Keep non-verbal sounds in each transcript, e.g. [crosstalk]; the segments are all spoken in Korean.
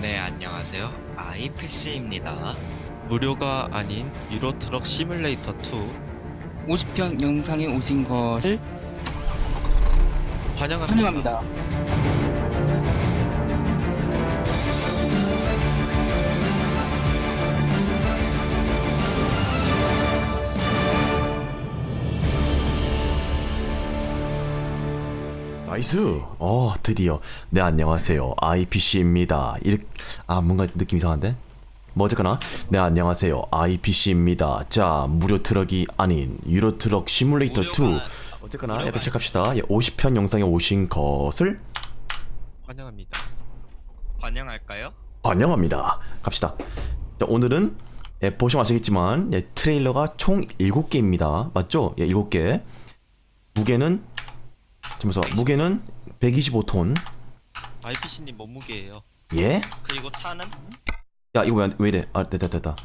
네, 안녕하세요. 아이패시입니다. 무료가 아닌 유로트럭 시뮬레이터 2 50편 영상에 오신 것을 환영합니다. 환영합니다. 나이스. 어 드디어. 네 안녕하세요. IPC입니다. 이렇게 아 뭔가 느낌 이상한데. 뭐 어쨌거나 네 안녕하세요. IPC입니다. 자 무료 트럭이 아닌 유로 트럭 시뮬레이터 2. 무료가- 어쨌거나 무료가 약간 시작합시다. 예, 50편 영상에 오신 것을 환영합니다. 환영할까요? 환영합니다. 갑시다. 자, 오늘은 예, 보시면 아시겠지만 예, 트레일러가 총 7개입니다. 맞죠? 예, 7개. 무게는 잠깐만 무게는 125톤. IPC님 몸무게예요. 예? 그리고 차는 야 이거 왜, 왜 이래 아 됐다 됐다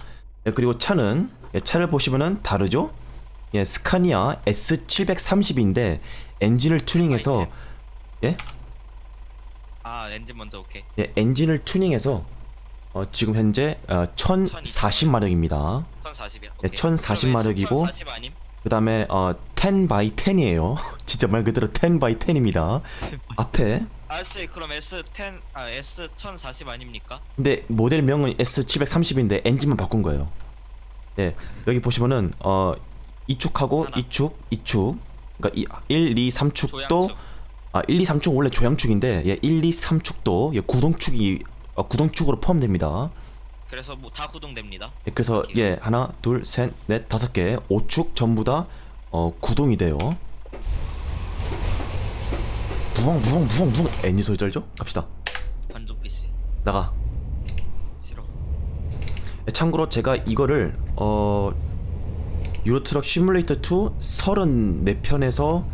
예, 그리고 차는 예, 차를 보시면은 다르죠 예 스카니아 S730인데 엔진을 튜닝해서 예? 아 엔진 먼저 오케이. 예 엔진을 튜닝해서 어, 지금 현재 어, 1040마력입니다 1040이야. 예, 1040 마력이고 1040 아님? 그 다음에 어, 10 by 10이에요 [laughs] 진짜 말 그대로 10 by 10입니다 앞에 아씨 그럼 S10 아 S1040 아닙니까? 근데 모델명은 S730인데 엔진만 바꾼 거예요. 네, 여기 보시면은 어 이축하고 하나. 이축, 이축. 그러니까 이 1, 2, 3축도 조향축. 아 1, 2, 3축 원래 조향축인데 예, 1, 2, 3축도 예, 구동축이 어, 구동축으로 포함됩니다. 그래서 뭐 다 구동됩니다. 예, 그래서 오케이. 예 하나, 둘, 셋, 넷, 다섯 개, 5축 전부 다 어, 구동이 돼요. 부엉 부엉 부엉 부엉 엔진 소리 쩔죠? 갑시다. 반전 PC. 나가. 싫어. 참고로 제가 이거를 어 유로트럭 시뮬레이터 2 34편에서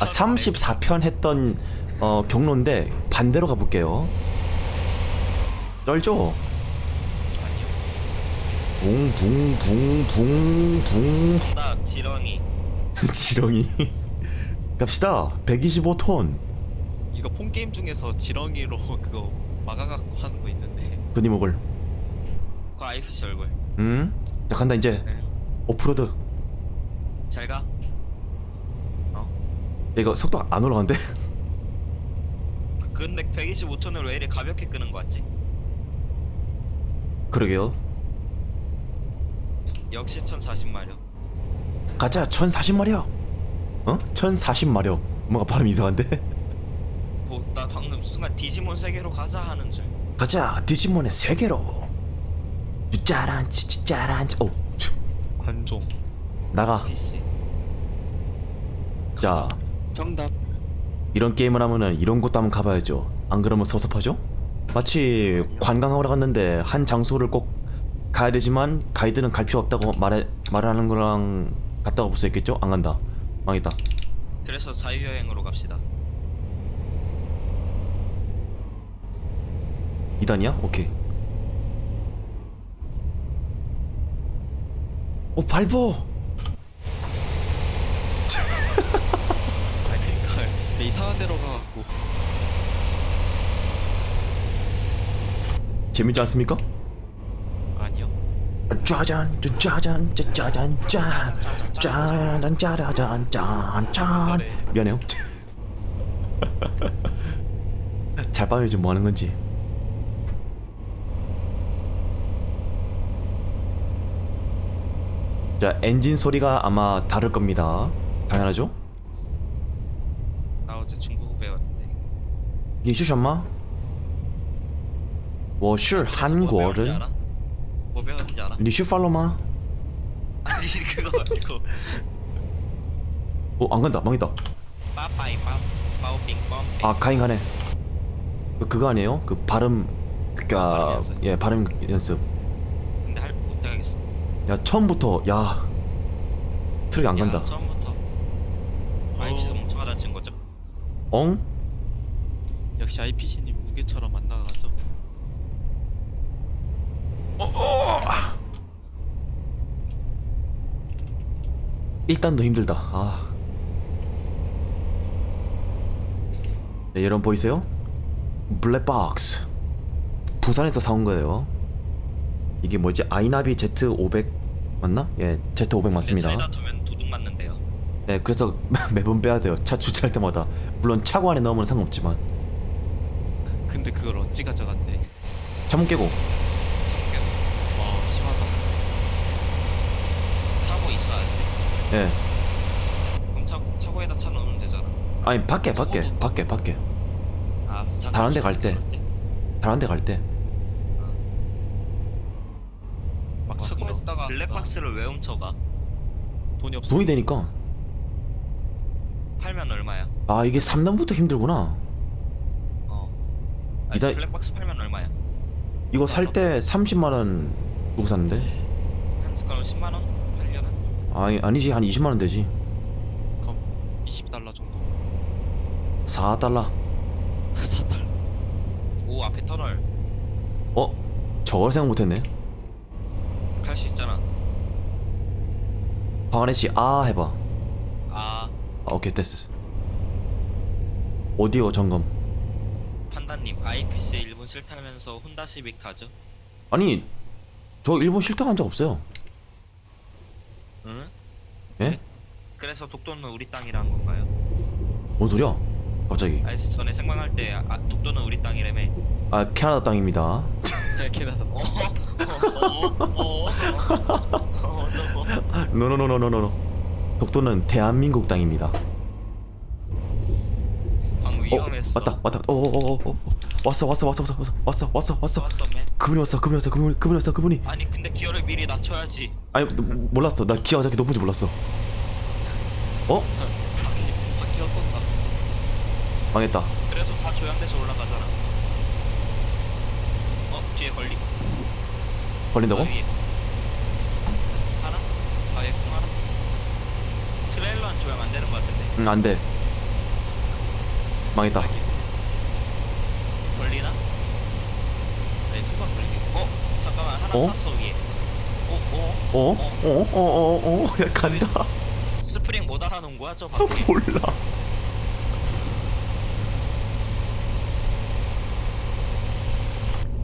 아 34편 했던 어 경로인데 반대로 가볼게요. 떨죠? 아니요. 붕붕붕붕붕 정답 지렁이. [laughs] 지렁이 갑시다 125톤 이거 폰 게임 중에서 지렁이로 [laughs] 그거 막아갖고 하는 거 있는데 그니목을 그 아이패시 얼굴. 음? 자 간다 이제 네. 오프로드 잘 가. 야, 이거 속도 안 올라간대 근데 125톤을 왜 이리 가볍게 끄는 거 같지? 그러게요 역시 1040마력. 가자 1040마력 어? 1040마력 뭔가 발음 이상한데 뭐 나 방금 순간 디지몬 세계로 가자 하는 줄. 가자 디지몬의 세계로 짜란 짜란 오 관종 나가 PC. 자 정답. 이런 게임을 하면은 이런 곳도 한번 가봐야죠 안 그러면 섭섭하죠? 마치 관광하러 갔는데 한 장소를 꼭 가야 되지만 가이드는 갈 필요 없다고 말해 말하는 거랑 같다고 볼수 있겠죠? 안 간다 망했다 그래서 자유여행으로 갑시다. 2단이야? 오케이 오 밟어 아 그니까 내 이상한 데로 가갖고 재밌지 않습니까? 짜잔 짜잔 짜잔 짠. 짜잔 짜라잔 짠짠. 미안해요. [laughs] 잘 봐요 지금 뭐 하는 건지. 자 엔진 소리가 아마 다를 겁니다. 당연하죠? 나 어제 중국어 배웠는데. 예주셨마? 워슐 한국어를 리슈 팔로마 아니 그거 말고. 어 안 간다. 망했다. 빠빠이 빠빠오 빙빵 아 가인 가네. 그- 그거 아니에요? 그 발음 발음 그니까 연습. 예 발음 연습. 근데 할 못하겠어. 야 처음부터 야. 트럭이 안 간다. 야, 처음부터. IPC 어. 멍청하다 친 거죠? 엉? 역시 IPC님 무게처럼 일단 더 힘들다. 아. 네, 여러분 보이세요? 블랙박스. 부산에서 사온 거예요. 이게 뭐지? 아이나비 Z500 맞나? 예 Z500 맞습니다. 네, 차이나 도둑 맞는데요. 네 그래서 [laughs] 매번 빼야 돼요. 차 주차할 때마다. 물론 차고 안에 넣으면 상관없지만. 근데 그걸 어찌 가져갔대? 차문 깨고. 예. 그럼 차, 차고에다 차 넣으면 되잖아. 아니 밖에 밖에 밖에 밖에 아, 잠깐 다른 데갈 때. 그럴 다른 데 갈 때. 막 와, 차고 근데 했다가 블랙박스를 왜 훔쳐가? 돈이 없어. 돈이 되니까 팔면 얼마야? 아 이게 3단부터 힘들구나. 어. 아니, 이다- 블랙박스 팔면 얼마야? 이거 살 때 30만 원 주고 샀는데. 한 그럼 10만 원? 아니 아니지 한 20만 원 되지. 그럼 20달러 정도. 4달러. 4달러. [laughs] 오 앞에 터널 어? 저걸 생각 못했네. 갈 수 있잖아. 박한혜 씨, 아 해봐. 아 아, 오케이 됐어. 오디오 점검. 판다님 아이피스 일본 싫다면서 혼다 시빅 가죠? 아니 저 일본 싫다고 한 적 없어요. 응? 예? 그래서 독도는 우리 땅이란 건가요? 뭔 소리야? 갑자기. 아니 전에 생방할 때 아, 독도는 우리 땅이라며. 아 캐나다 땅입니다. 야 캐나다. 어? 어? 어? 어 저거. 노노노노노노. 독도는 대한민국 땅입니다. 방금 어 위험했어. 왔다 왔다. 어어어어 어, 어, 왔어 왔어 왔어 왔어 왔어 왔어 왔어. 왔어 맨. 그분이 왔어 그분이 왔어 그분이 그분이 왔어 그분이. 아니 근데 기어를 미리 낮춰야지. 아니 몰랐어 나 기아 저기 높은 줄 몰랐어. 어? 바퀴 바퀴가 떴다. 망했다. 그래도 다 조향돼서 올라가잖아. 어 뒤에 걸림. 걸린다고? 아, 위에. 하나? 아예 콩 하나? 트레일러는 조향 안 되는 것 같은데. 응 안돼. 망했다. 걸리나? 아니 설마 걸리겠어. 어? 잠깐만 하나 어? 탔어 위에. 어? 어? 어? 어? 어? 어? 어? 야 간다. 스프링 못 알아놓은 거야 저 밖에? [laughs] 몰라.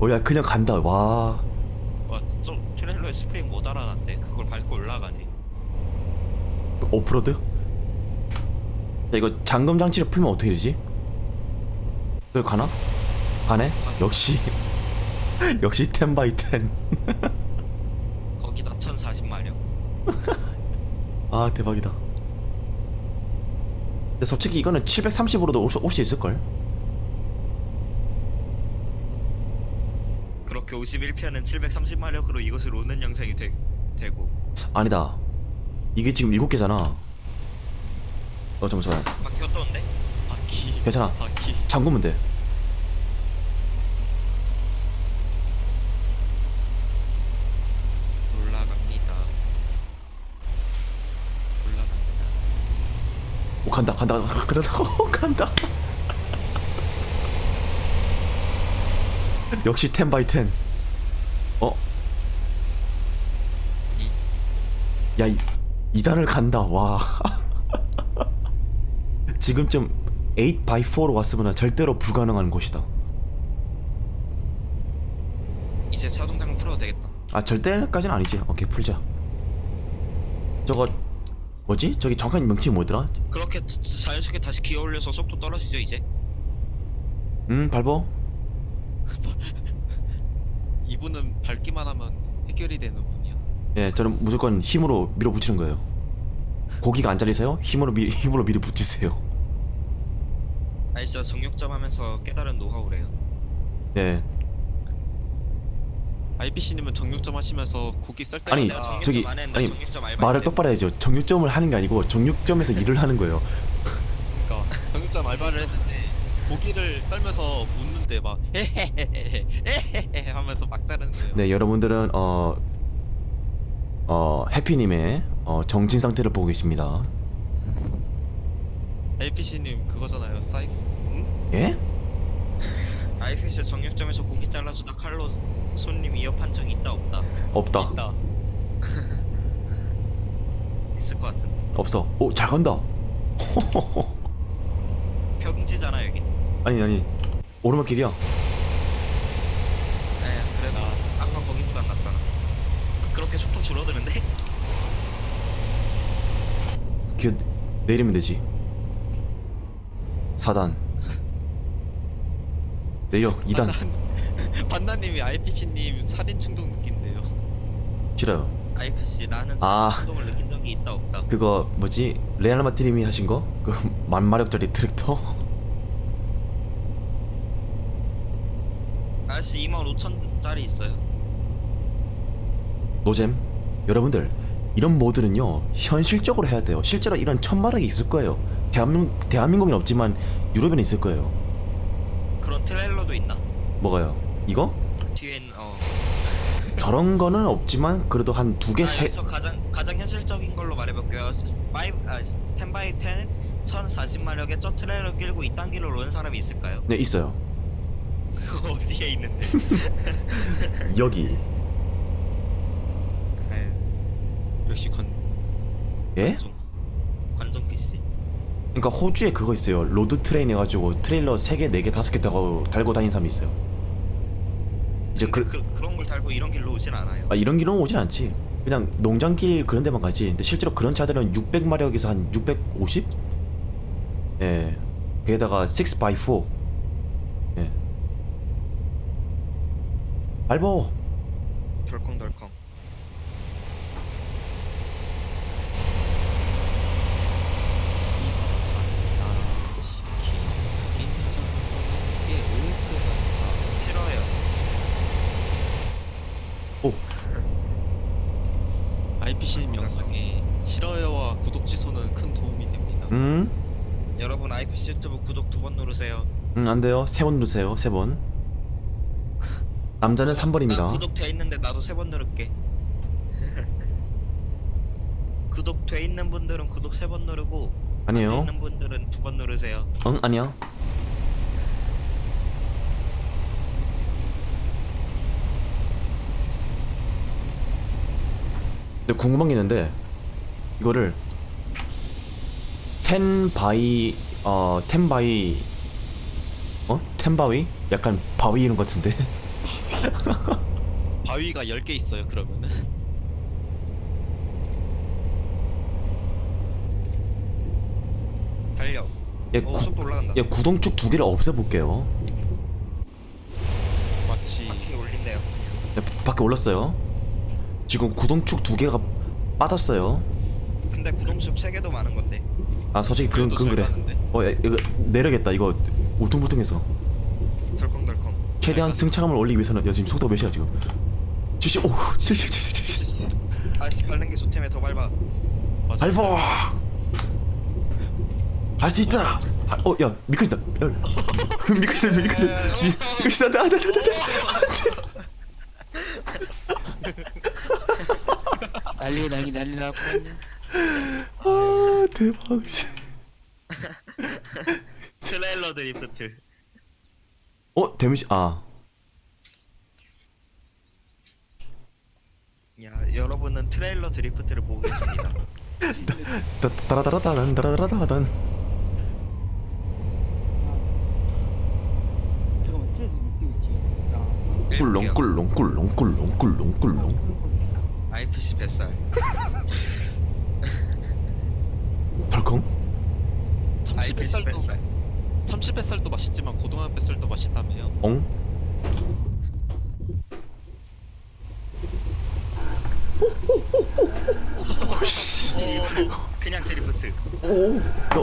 어야 그냥 간다. 와. 와저 트레일러에 스프링 못 알아놨대. 그걸 밟고 올라가니. 오프로드? 야, 이거 잠금 장치를 풀면 어떻게 되지? 그걸 가나? 가네? 역시 [laughs] 역시 10바이10 거기다 1040마력. 아 대박이다 근데 솔직히 이거는 730으로도 올 수, 올 수 있을걸? 그렇게 51편은 730마력으로 이것을 오는 영상이 되, 되고 아니다 이게 지금 7개잖아 어 잠시만 바퀴 어떠운데? 바퀴. 괜찮아 바퀴. 잠그면 돼 올라갑니다. 올라갑니다. 오 간다 간다 간다 [laughs] 오, [laughs] 간다 역시 10 바이 10 어? 이? 야, 이, 2단을 간다. 와. [laughs] 지금쯤 8x4로 왔으면 절대로 불가능한 곳이다. 이제 자동장을 풀어도 되겠다. 아, 절대까지는 아니지. 오케이, 풀자. 저거 뭐지? 저기 정확한 명칭이 뭐더라? 그렇게 자- 자연스럽게 다시 기어 올려서 속도 떨어지죠 이제? 음, 밟어. [laughs] 이분은 밟기만 하면 해결이 되는 분이야. 예, 저는 무조건 힘으로 밀어붙이는 거예요. 고기가 안 잘리세요? 힘으로 미, [laughs] 힘으로 밀어붙이세요. 아니 진짜 정육점 하면서 깨달은 노하우래요. 예. IBC님은 정육점 하시면서 고기 썰 때. 아니, 내가 정육점 저기, 안 했는데 아니, 정육점 알바 말을 했대. 똑바로 해야죠. 정육점을 하는 게 아니고 정육점에서 [laughs] 일을 하는 거예요. 그러니까 정육점 알바를 했는데 고기를 썰면서 묻는데 막 [laughs] 헤헤헤헤헤헤 하면서 막 자르는 거예요. 네, 여러분들은 어, 어, 해피님의 어, 정신 상태를 보고 계십니다. IBC님 그거잖아요. 사이. 응? 예? [laughs] 아이피스 정육점에서 고기 잘라주다 칼로 손님 위협 판정이 있다 없다. 없다. 있다. [laughs] 있을 것 같은데. 없어. 오, 잘 간다. [laughs] 평지잖아 여기. 아니, 아니. 오르막길이야. 네, 그래도 아까 거기보다 낫잖아. 그렇게 속도 줄어드는데? 기어 내리면 되지. 4단. 내려, 2단. [laughs] 반나님이 IPC님 살인 충동 느낀대요. 싫어요 IPC 나는 아. 충동을 느낀 적이 있다 없다. 그거 뭐지 레알 마티님이 하신 거? 그 만마력짜리 트랙터? RC [laughs] 25,000짜리 있어요. 노잼 여러분들 이런 모드는요 현실적으로 해야 돼요 실제로 이런 천마력이 있을 거예요 대한민, 대한민국엔 없지만 유럽에는 있을 거예요 그런 트레일러도 있나? 뭐가요? 이거? 그 뒤엔 어. 저런 거는 없지만 그래도 한 두 개 아, 세... 여기서 가장 가장 현실적인 걸로 말해볼게요. 5 아, 10 by 10 1040마력에 저 트레일러 끌고 이딴 길로 오는 사람이 있을까요? 네 있어요 그거 어디에 있는데? [laughs] 여기 역시 관. 예? 관종 관종 PC. 그러니까 호주에 그거 있어요 로드 트레인 해가지고 트레일러 3개, 4개, 5개 타고 달고 다니는 사람이 있어요 이제 근데 그, 그, 그런 걸 달고 이런 길로 오진 않아요. 아, 이런 길은 오진 않지. 그냥 농장길 그런 데만 가지. 근데 실제로 그런 차들은 600마력에서 한 650? 예. 게다가 6x4 예. 밟어 덜컹덜컹. 싫어요. 오 IPC님 영상에 싫어요와 구독 취소는 큰 도움이 됩니다. 음? IPC 유튜브 구독 두 번 누르세요. 음, 안 돼요. 세 번 누르세요. 세 번. 남자는 나 3번입니다. 구독 돼 있는데 나도 세 번 누를게. [laughs] 구독 돼 있는 분들은 구독 세 번 누르고 돼 아니에요. 있는 분들은 두 번 누르세요. 응, 아니야. 근데 궁금한 게 있는데 이거를 10 바이 어10 바이 어? 10 바위? 약간 바위 이런 것 같은데 [laughs] 바위가 10개 있어요, 그러면은. 달려. 얘, 오 구, 속도 올라간다. 얘 구동축 두 개를 없애볼게요 마치 바퀴 올린대요. 네, 밖에 올랐어요 지금 구동축 두 개가 빠졌어요 근데 구동숙 세 개도 많은 건데. 아 솔직히 그건, 그래도 그건 잘 그래? 어 야, 이거 내려겠다. 이거 울퉁불퉁해서. 덜컹덜컹. 최대한 잘 승차감을 올리기 위해서는 야 지금 속도가 몇이야 지금? 75 70 70 70 아씨 밟는 게 좋다며 더 밟아. 맞아. 알바 할 수 있다! 아, 어야 미끄진다. 야, 미끄진다 [laughs] 미끄진다. 미끄진다. 안돼 안돼 안돼 난리 난리 난리 나고. 아 대박 씨. 트레일러 드리프트. 어 데미지 아 야 여러분은 트레일러 드리프트를 보고 계십니다. 따- 따라따라따단 따라따라따단 잠깐만 트레 지금 뛰고 있지 꿀렁 꿀렁 꿀렁 꿀렁 꿀렁 꿀렁 IPC 뱃살. 덜컹 IPC 뱃살. 참치 뱃살도 맛있지만 고등어 뱃살도 맛있다며요. 엉 오, 그냥 드리프트. 너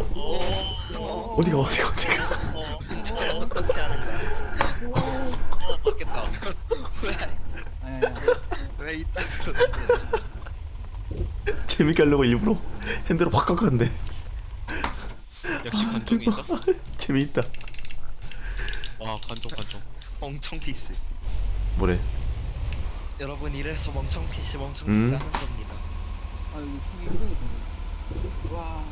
어디가 어디가 어디가 저 어떻게 하는 거야? 어, 맞겠다. 왜? 왜 이따 재밌게 하려고 일부러 핸들을 확 깎았는데 역시 관종이죠. 재미있다 와, 관종 관종. 멍청 피스. 뭐래 여러분 이래서 멍청 피스 멍청 음. 피스 하는 겁니다. 아 이거 크게 힘들겠다 와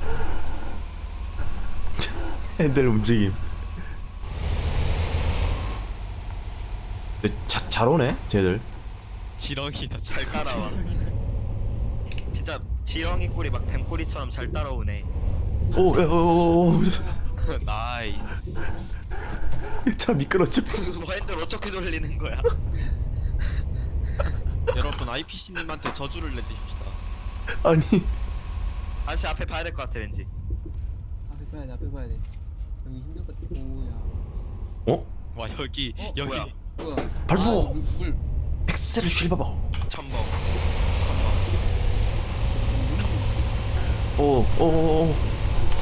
[laughs] 핸들 움직임 근데 자, 잘 오네 쟤들 지렁이다. 잘 따라와. 진짜 지렁이 꼬리 막 뱀꼬리처럼 잘 따라오네. 오, 야, 오, 오, 오. 나이스. 차 미끄러져. 그 핸들 어떻게 돌리는 거야? 여러분 IPC님한테 저주를 내리십시다. 아니, 아저씨 앞에 봐야 될 것 같아 왠지. 앞에 봐야 돼, 앞에 봐야 돼. 여기 힘들 것 같아. 오야. 어? 와 여기 어, 여기 뭐야? 뭐야? 발보! 아, 물, 물. 엑셀을 실봐봐. 천번. 천번. 오, 오, 오, 오.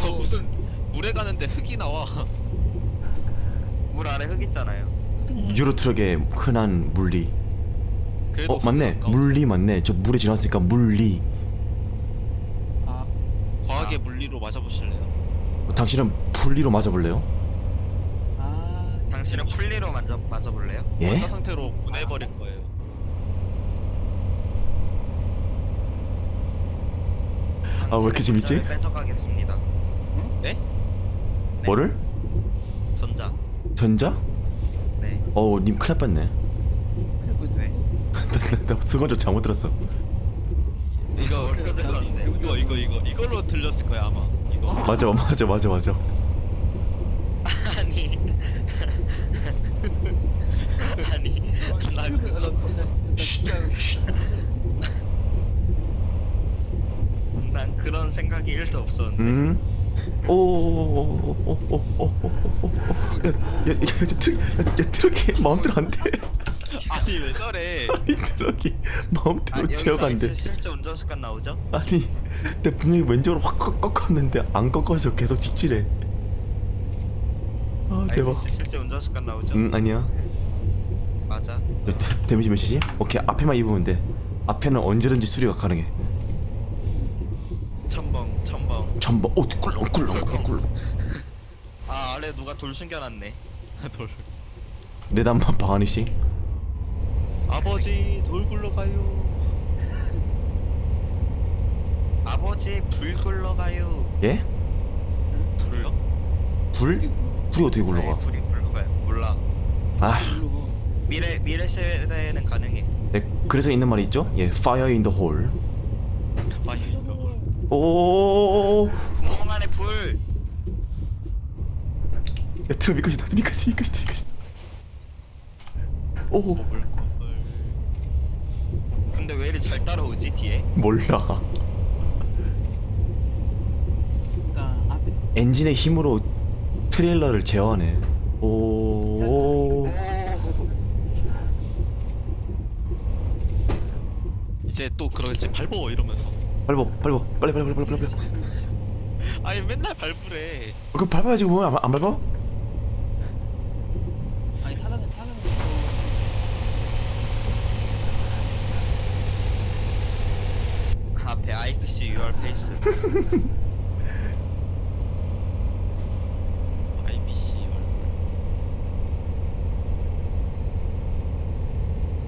저 무슨 물에 가는데 흙이 나와. [laughs] 물 아래 흙 있잖아요. 유로 트럭의 흔한 물리. 어 맞네 흙은 아까워. 물리 맞네 저 물에 지났으니까 물리 아, 과학의 물리로 맞아보실래요? 어, 당신은 분리로 맞아볼래요? 아, 당신은 분리로 만져, 맞아볼래요? 예? 원자 상태로 보내버릴 거예요. 아, 왜 이렇게 재밌지? 뺏어가겠습니다. 네? 네? 뭐를? 전자. 전자? 네. 어우 님 큰일 났네 왜? [laughs] 나, 나 순간적으로 잘못 들었어 이거 이거 이거 이거 이걸로 들렸을 거야 아마. 이거. [laughs] 맞아 맞아 맞아 맞아 아니. [laughs] 아니. 나 난 그런 생각이 1도 없었는데. 음? 오오오오오오오야야야 트럭 야 트럭이 마음대로 안돼 아니 왜 저래? 아니 트럭이 아, 마음대로 제어가 여기서 안돼 밑에 실제 운전 습관 나오죠? 아니 내 분명히 왼쪽으로 확 꺾- 꺾었는데 안 꺾어져 계속 직진해 아 아니, 대박 밑에 실제 운전 습관 나오죠? 응 아니야 맞아. 데, 데미지 몇이지? 오케이 앞에만 입으면 돼 앞에는 언제든지 수리가 가능해 전부 오 꿀렁꿀렁 꿀렁 아 아래 누가 돌 숨겨놨네 [laughs] 돌. 내 단만 방아니 씨 아버지 돌 굴러가요. [laughs] 아버지 불 굴러가요 예? 불요? 불? 불이 어떻게 네, 굴러가? 불이 굴러가요 몰라 아 미래 미래 세대에는 가능해 네, 그래서 있는 말이 있죠? 예, fire in the hole. 오오오오오 구멍 안에 불. 야 트럭 미끄시다 미끄시 미끄시다 미끄시다. 오. 것을. 근데 왜 이리 잘 따라오지 뒤에? 몰라. 그러니까 앞에. 엔진의 힘으로 트레일러를 제어하네. 오. 오 이제 또 그러겠지 밟어 이러면서. 밟어 밟어 빨리 빨리 빨리 빨리 빨리 빨리 아니 맨날 밟으래. 어, 그럼 밟아야지 뭐안 안 밟아? 아니 사장님 사장님 앞에 IPC UR 페이스 [laughs] IBC 얼굴.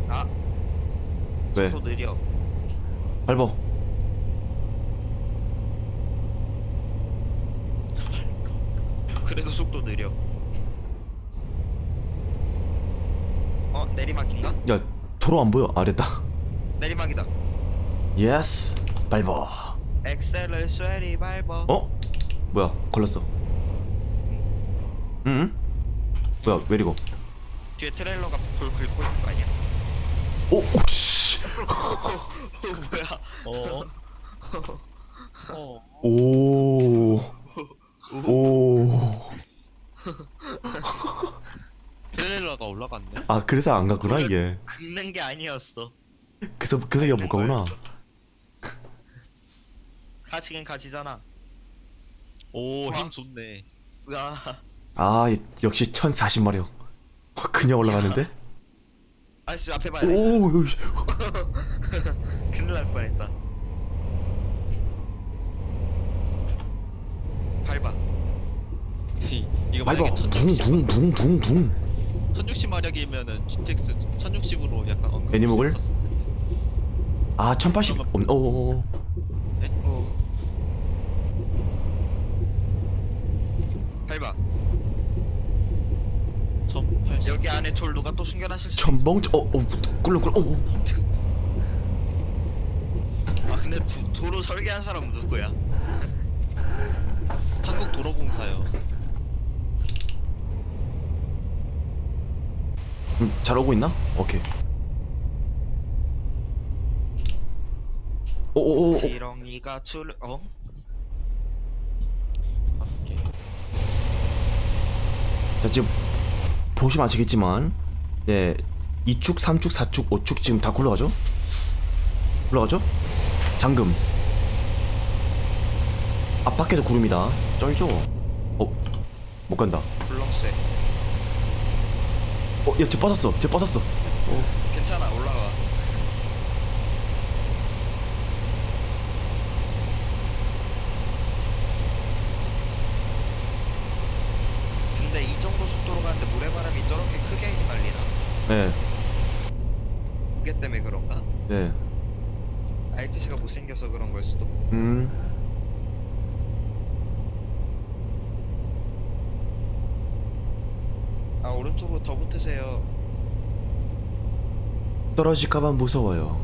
아 왜? 속도 느려 밟어 그래서 속도 느려 어 내리막인가? 야 도로 안 보여? 아래다. 내리막이다. 예스 밟어 엑셀을 쇠리 밟어 어? 뭐야? 걸렸어. 응? 뭐야? 왜리고 뒤에 트레일러가 불 긁고 있는 거 아니야? 오, 오씨. 어 뭐야? 어. 어. 오, 오. 트레일러가 올라갔네. 아 그래서 안 갔구나 이게. 긁는 게 아니었어 그래서 그래서 이거 못 가구나. 가치긴 가치잖아 오, 와. 힘 좋네. 와아 이- 역시 1040마력. 어, 그냥 올라가는데? 아저씨 앞에 봐야 돼 오, 여기. [laughs] 큰일 날 뻔했다 밟아 [laughs] 이거 밟아. 만약에 1060, 붕붕붕붕붕. 1060 마력이면은 GTX 1060으로 약간 언급 애니목을? 아 1080. 음, 오, 오, 오. 오 밟아 1080 여기 안에 돌 누가 또 숨겨놨을 수 있어 천봉. 어, 어, 꿀렁꿀렁. 오, 오. 아 근데 도, 도로 설계한 사람은 누구야? 한국 도로공사요. 음, 잘 오고 있나? 오케이. 오오오 지렁이가 출 어? 오케이. 자 지금 보시면 아시겠지만 네 2축, 3축, 4축, 5축 지금 다 굴러가죠? 굴러가죠? 잠금 앞 밖에도 구름이다 쩔죠? 어? 못 간다 굴렁쇠 어? 야 쟤 빠졌어 쟤 빠졌어 괜찮아 올라가 근데 이 정도 속도로 가는데 모래바람이 저렇게 크게 휘날리나? 네 무게 때문에 그런가? 네. IPC가 못생겨서 그런 걸 수도 음 아 오른쪽으로 더 붙으세요. 떨어질까봐 무서워요.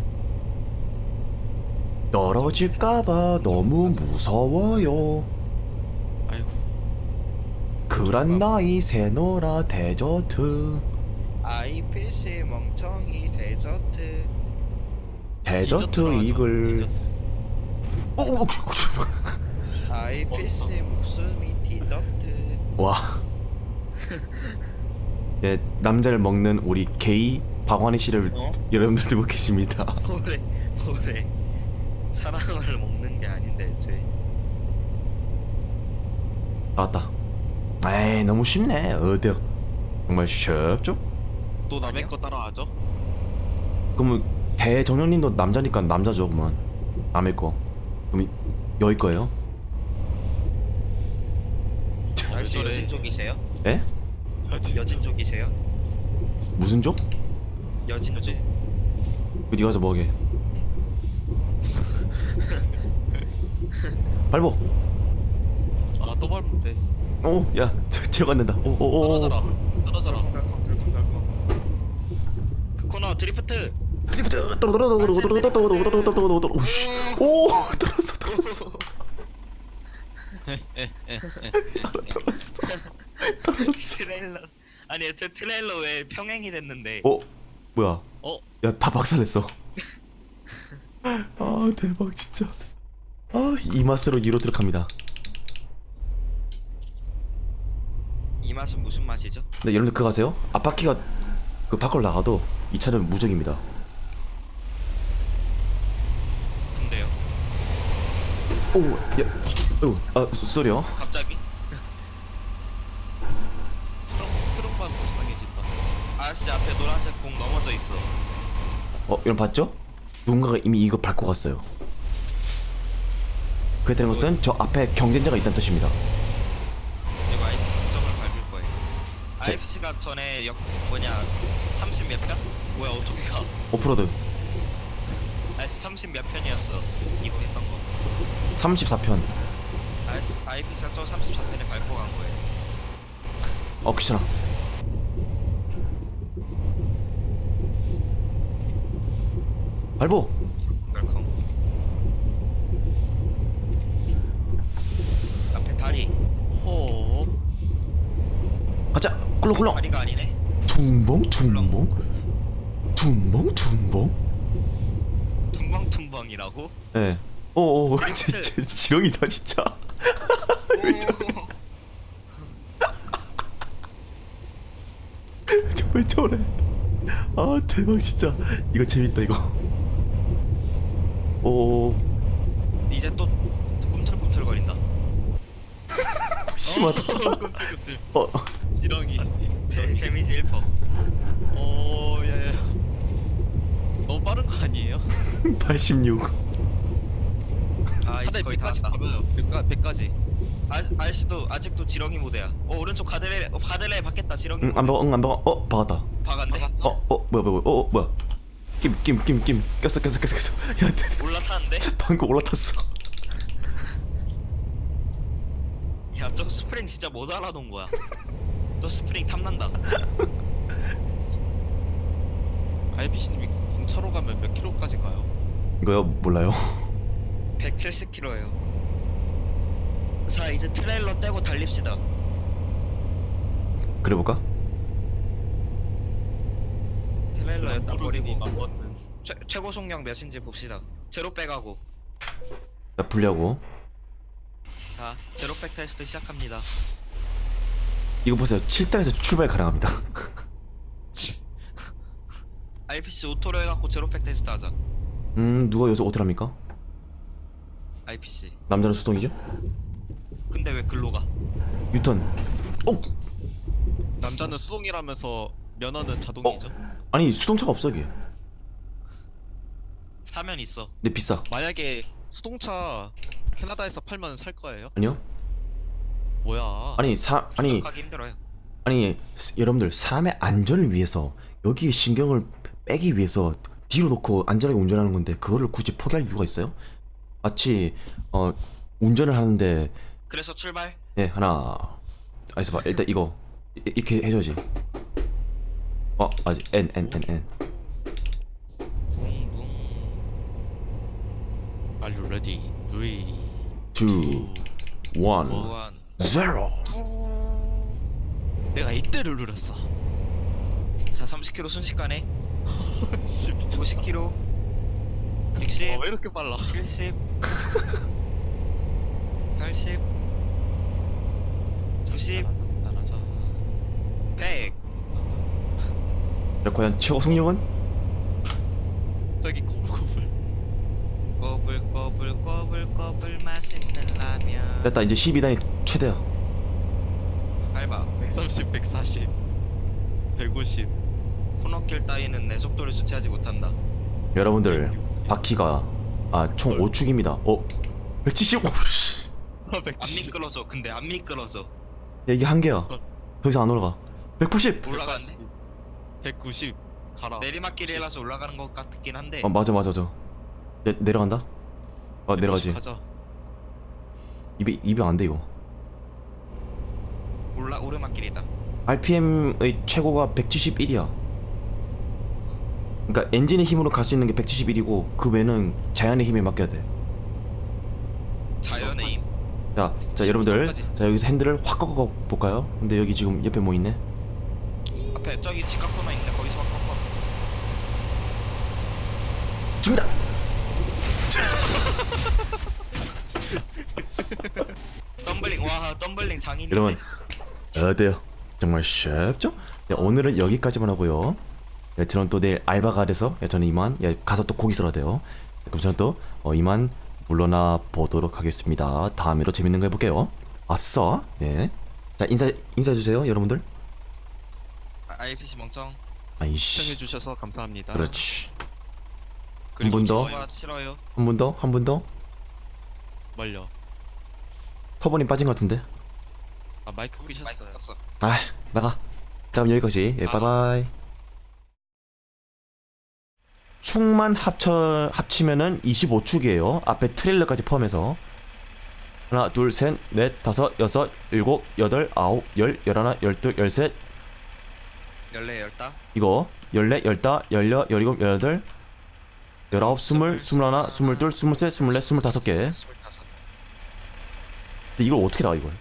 떨어질까봐 너무 무서워요. 아이고. 그란 나이 새노라 데저트. IPC 멍청이 데저트. 데저트 이글. 디저트. 오, 오, 오, IPC 목숨이 디저트. 와. 예, 남자를 먹는 우리 게이 박완희 씨를 어? 여러분들 듣고 계십니다. 오래 오래 사람을 먹는 게 아닌데 애초에 나왔다. 에이, 너무 쉽네. 어때요? 정말 쉽죠? 또 남의 아니요. 거 따라하죠? 그러면 대정령님도 남자니까 남자죠, 그만. 남의 거. 그럼 이- 여기 거예요? 어, 날씨? 여진 쪽이세요? 에? 여진 쪽이세요? 무슨 족? 여진 쪽 어디 가서 먹게. 밟어. 아, 또 돼. 오, 야, 된다. 오, 오, 오, 오. 떨어져라. 떨어져라. 덜컹덜컹 덜컹덜컹 그 코너 드리프트 드리프트. 오씨. 오, 떨어졌어, 떨어졌어. 떨어 졌어. 떨어졌어. 트레일러 아니 제 트레일러 왜 평행이 됐는데 어, 뭐야? 어? 야, 다 박살냈어. 아, 대박 진짜. 아, 이 맛으로 이로트를 갑니다. 이 맛은 무슨 맛이죠? 근데 여러분들 그거 아세요? 앞바퀴가 그 밖으로 나가도 이 차는 무적입니다. 근데요 오, 야, 오, 아, 쏘리요. 갑자기 트럭, 트럭만 불쌍해진다. 아저씨 앞에 노란색 공 넘어져 있어 어, 여러분 봤죠? 누군가가 이미 이거 밟고 갔어요. 따른 것은 저 앞에 경쟁자가 있다는 뜻입니다. 이거 IPC 점을 밟을 거예요 제- IPC가 전에 역 뭐냐 30 몇 편? 뭐야 어떻게 가 오프로드 IPC 30 몇 편이었어 이거 했던 거 34편. IPC가 저 34편에 밟고 간 거예요 어, 귀찮아. 밟어. 덜컹 앞에 다리 호. 가자. 꿀렁꿀렁. 다리가 아니네 퉁봉 퉁봉. 퉁봉 퉁봉. 퉁벙퉁벙이라고? 예. 네. 오, 오, 진짜 지렁이다 진짜. 저왜 [laughs] 저래? 아 대박 진짜. 이거 재밌다 이거. 오, 이제 또 꿈틀꿈틀 거린다 [laughs] 심하다. 끔찍끔찍. 어, 지렁이. 데, 데미지 1퍼 오, 야, 야. 너무 빠른 거 아니에요? [laughs] 86. 아 이제 거의 다 100까지 왔다 가봐요. 100까, 100까지. 아, 아저씨도 아직도 지렁이 모드야 어 오른쪽 가드레일 어, 가드레일 받겠다 지렁이 응, 모드 안 박아, 응, 안 박아. 어, 박았다. 박았네 박았어? 어, 어, 뭐야, 뭐야, 뭐야, 어, 뭐야. 김, 김, 김, 김. 꼈어, 꼈어, 꼈어, 꼈어. [laughs] 야, 올라타는데? [laughs] 방금 올라탔어. [laughs] 야저 스프링 진짜 못 알아놓은 거야 저 스프링 탐난다 IBC님이 공차로 가면 몇 킬로까지 가요? 이거요? 몰라요. 170km예요. 자 이제 트레일러 떼고 달립시다. 그래 볼까? 트레일러 딱 버리고. 최, 최고 속력 몇인지 봅시다. 제로 빼가고. 자 분리하고. 자 제로 백 테스트 시작합니다. 이거 보세요. 7단에서 출발 가능합니다. [laughs] IPC 오토로 해갖고 제로 백 테스트 하자. 음 누가 여기서 오토랍니까? IPC 남자는 수동이죠? 근데 왜 글로 가? 유턴 오! 남자는 수동이라면서 면허는 자동이죠. 아니 수동차가 없어 이게 사면 있어 근데 비싸 만약에 수동차 캐나다에서 팔면 살 거예요? 아니요? 뭐야? 아니 사 아니 가기 힘들어요 아니 스- 여러분들 사람의 안전을 위해서 여기에 신경을 빼기 위해서 뒤로 놓고 안전하게 운전하는 건데 그거를 굳이 포기할 이유가 있어요? 마치 어 운전을 하는데 그래서 출발. 네 하나. 아 있어봐. 일단 이거. 이, 이렇게 해줘야지. 어 아직 N N N N. 붕붕. Are you ready? 3, 2 1 무한 0 내가 이때를 누렸어. 자 30km 순식간에. 씨, 미쳤다. 50km 60 어, 왜 이렇게 빨라? 70 80 90 나가자. 100 자, 과연 최고 속력은? 저기 꼬불꼬불. 꼬불 꼬불 꼬불 꼬불 맛있는 라면 됐다 이제 12단이 최대야 밟아 130, 140, 150. 코너길 따위는 내 속도를 주체하지 못한다 여러분들 바퀴가 아 총 5축입니다 어? 170? 오씨 안 170. 미끄러져 근데 안 미끄러져 야, 이게 한계야 더 이상 안 올라가 180! 올라갔네 190. 가라. 내리막길이라서 올라가는 것 같긴 한데 어 맞아 맞아 맞아 내, 내려간다? 어 내려가지 190 가자. 200, 200 안돼 이거 올라 오르막길이다 RPM의 최고가 171이야 그러니까 엔진의 힘으로 갈 수 있는 게 171이고 그 외는 자연의 힘에 맡겨야 돼 자연의 힘 자, 자 여러분들. 자 여기서 핸들을 확 꺾어 볼까요? 근데 여기 지금 옆에 뭐 있네? 앞에 저기 직각 코너 있는데 거기서 막 꺾어 중단! [laughs] 덤블링 와 덤블링 장인인데 여러분 어때요? 정말 쉽죠? 야, 오늘은 여기까지만 하고요 야, 저는 또 내일 알바가 돼서 야, 저는 이만 야, 가서 또 고기 썰어야 돼요 그럼 저는 또 어, 이만 물러나 보도록 하겠습니다 다음에도 재밌는 거 해볼게요 아싸 예. 자 인사 인사해 주세요 여러분들 아, IPC 멍청 아이씨 시청해 주셔서 감사합니다. 그렇지 그리고 분 더? 싫어요 한 분 더? 한 분 더? 멀려. 터번이 빠진 것 같은데 아, 마이크 마이크 끄셨어요. 껐어 아 나가 자 그럼 여기까지 예 아. 바이바이 축만 합쳐 합치면은 25축이에요. 앞에 트레일러까지 포함해서. 하나 둘 셋 넷 다섯 여섯 일곱 여덟 아홉 열 열하나 열둘 열셋. 열네 열다. 이거. 열네 열다 열여 열일곱 열여덟. 열아홉 스물 스물하나 스물둘 스물셋 스물넷 스물다섯 개. 스물다섯. 근데 이걸 어떻게 나가 이걸